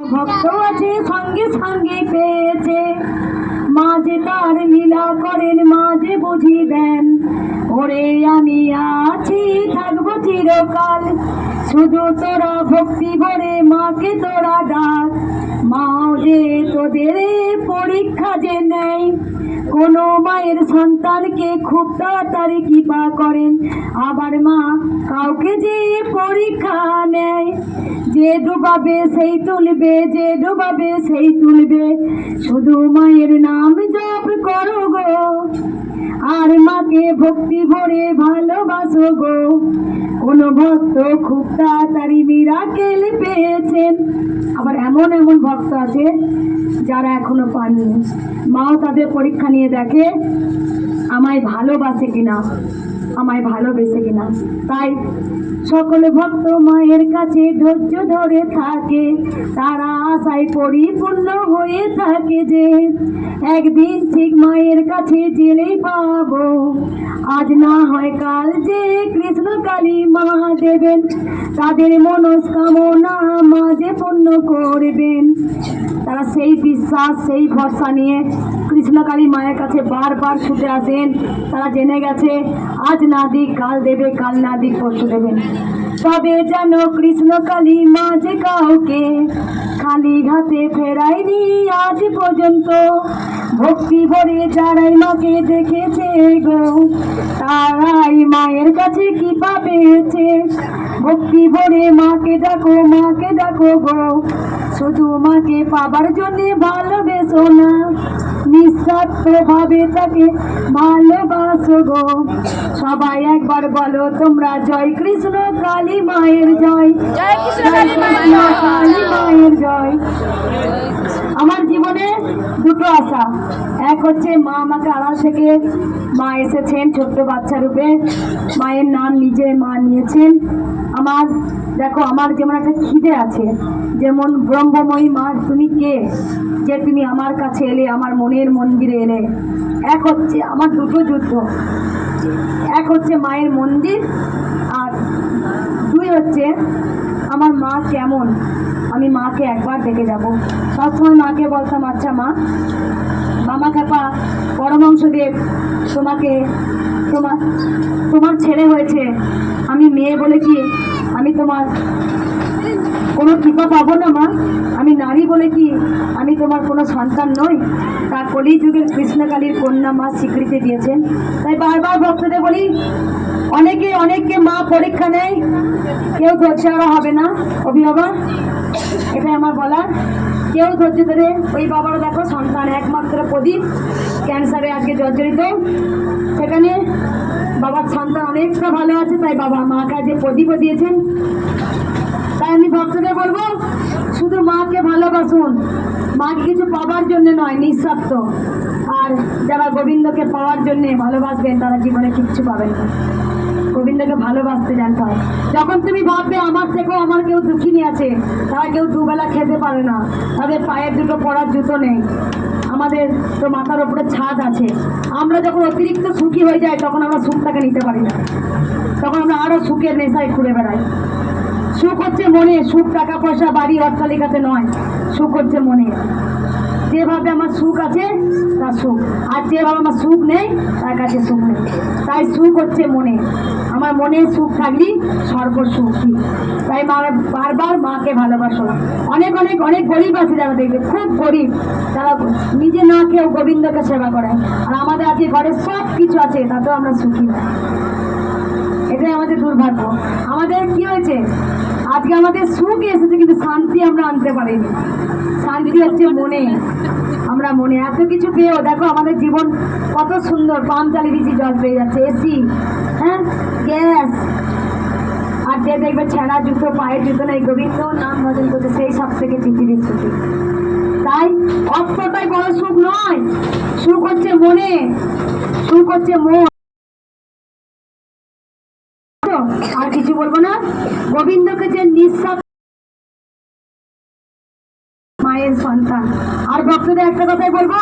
ভক্ত আছে, সঙ্গে সঙ্গে পেয়েছে। মাঝে তার লীলা করেন মাঝে বুঝি দেন ওরে আমি আছি, থাকব চিরকাল। শুধু তোরা ভক্তি ভরে, মাকে তোরা ডাক। মাও যে তোদের পরীক্ষা যে নেয়। কোনো মায়ের সন্তানকে খুব তাড়াতাড়ি কৃপা করেন। আবার মা কাউকে যে পরীক্ষা নেয়। যে ডুবাবে সেই তুলবে, যে ডুবাবে সেই তুলবে। শুধু মায়ের নাম জপ করো গো, আর মাকে ভক্তি ভরে ভালোবাসো গো। কোনো ভক্ত খুব তাড়াতাড়ি মিরাকেল পেয়েছেন। আবার এমন এমন ভক্ত আছে যারা এখনও পাননি। মাও তাদের পরীক্ষা নিয়ে দেখে আমায় ভালোবাসে কিনা। আমায় ভালোবেসে কিনা। তাই সকল ভক্ত মায়ের কাছে ধৈর্য ধরে থাকে। তারা আশায় পরিপূর্ণ হয়ে থাকে যে, একদিন ঠিক মায়ের কাছে জেলেই পাবো। আজ না হয় কাল যে কৃষ্ণ কালী মা দেবেন, তাদের মনস্কামনা মাঝে পূর্ণ করবেন। তারা সেই বিশ্বাস, সেই ভরসা নিয়ে কৃষ্ণকালী মায়ের কাছে বারবার ছুটে আসেন। তারা জেনে গেছে, আজ না দিক, কাল দেবে, কাল না দিক, পরশু দেবেন তবে যেন কৃষ্ণকালী মা যে কাউকে খালি ঘাতে ফেরায়নি আজ পর্যন্ত। ভক্তি ভরে যারাই মাকে দেখেছে গো, তারাই মায়ের কাছে কি পেয়েছে। ভক্তি ভরে মাকে শুধু মাকে পাবার জন্যে ভালোবেসো না। নিঃস্বার্থ ভাবে তাকে ভালোবাসো গো। সবাই একবার বলো তোমরা জয় কৃষ্ণ কালী মায়ের জয়। জয় কৃষ্ণ জয় কালী মায়ের জয়। কালী মায়ের জয় আমার জীবনে দুটো আশা এক হচ্ছে মা আমাকে আড়াল থেকে মা এসেছেন ছোট্ট বাচ্চা রূপে। মায়ের নাম নিজে মা নিয়েছেন। আমার, দেখো, আমার যেমন একটা খিদে আছে, যেমন ব্রহ্মময়ী মা, তুমি কে? যে তুমি আমার কাছে এলে, আমার মনের মন্দিরে এলে। এক হচ্ছে আমার দুটো যুদ্ধ। এক হচ্ছে মায়ের মন্দির আর দুই হচ্ছে আমার মা কেমন? আমি মাকে একবার দেখে যাব। সবসময় মাকে বলতাম আচ্ছা মা, মামা কাপা পরমাংশদেব তোমাকে তোমার তোমার ছেলে হয়েছে। আমি মেয়ে বলে কি আমি তোমার কোনো কৃপা পাবো না, মা। আমি নারী বলে কি? আমি তোমার কোনো সন্তান নই। তা কলি যুগের কৃষ্ণকালীর কন্যা মা স্বীকৃতি দিয়েছেন। তাই বারবার ভক্তদের বলি, অনেকে অনেককে মা পরীক্ষা নেয়, কেউ ধৈর্য হারা হবে না। অভিভাবক, এটাই আমার বলার। কেউ ধৈর্য ধরে, ওই বাবারা দেখো, সন্তান একমাত্র প্রদীপ। ক্যান্সারে আজকে জর্জরিত। সেখানে বাবার সন্তান অনেকটা ভালো আছে, তাই বাবা মাকে আজকে প্রদীপও দিয়েছেন। তাই আমি ভক্তদের বলব শুধু মাকে ভালোবাসুন। মাকে কিছু পাওয়ার জন্য নয়, নিঃস্বার্থ। আর যারা গোবিন্দকে পাওয়ার জন্য ভালোবাসবেন, তারা জীবনে কিচ্ছু পাবেন না। গোবিন্দকে ভালোবাসতে জানতে হয় যখন তুমি ভাববে আমার থেকেও আমার কেউ দুঃখিনী আছে, তারা কেউ দুবেলা খেতে পারে না। তাদের পায়ের দুটো পড়ার জুতো নেই। আমাদের তো মাথার ওপরে ছাদ আছে। আমরা যখন অতিরিক্ত সুখী হয়ে যাই, তখন আমরা সুখটাকে নিতে পারি না। তখন আমরা আরও সুখের নেশায় ঘুরে বেড়াই। সুখ হচ্ছে মনে, সুখ টাকা পয়সা, বাড়ি অট্টালিকাতে নয়। সুখ হচ্ছে মনে। যেভাবে আমার সুখ আছে, তার সুখ। আর যেভাবে আমার সুখ নেই, তার কাছে সুখ নেই। তাই সুখ হচ্ছে মনে। আমার মনে সুখ থাকলেই সর্বসুখী। তাই মা বারবার মাকে ভালোবাসো। অনেক অনেক অনেক গরিব আছে যারা দেখবে। খুব গরিব। তারা নিজে না কেউ গোবিন্দকে সেবা করে আর আমাদের আজকে ঘরে সব কিছু আছে, তাতেও আমরা সুখী এটাই আমাদের দুর্ভাগ্য। আমাদের কি হয়েছে? আজকে আমাদের সুখ এসেছে, কিন্তু শান্তি আমরা আনতে পারিনি। শান্তি হচ্ছে মনে। আমরা মনে। এত কিছু পেয়েও, দেখো আমাদের জীবন কত সুন্দর। পাম্প চালিয়ে দিচ্ছি জল পেয়ে যাচ্ছে। এসি হ্যাঁ? গ্যাস। আর যে দেখবে ছেঁড়া জুতো, পায়ের জুতো নেই গোবিন্দ নাম ভজন করছে, সেই সব থেকে পৃথিবীর ছুটি তাই অর্থটাই বড় সুখ নয়। সুখ হচ্ছে মনে। সুখ হচ্ছে মন। কিছু বলব না। গোবিন্দকে যে নিঃশ্বাস মায়ের সন্তান। আর ভক্তদের একটা কথাই বলব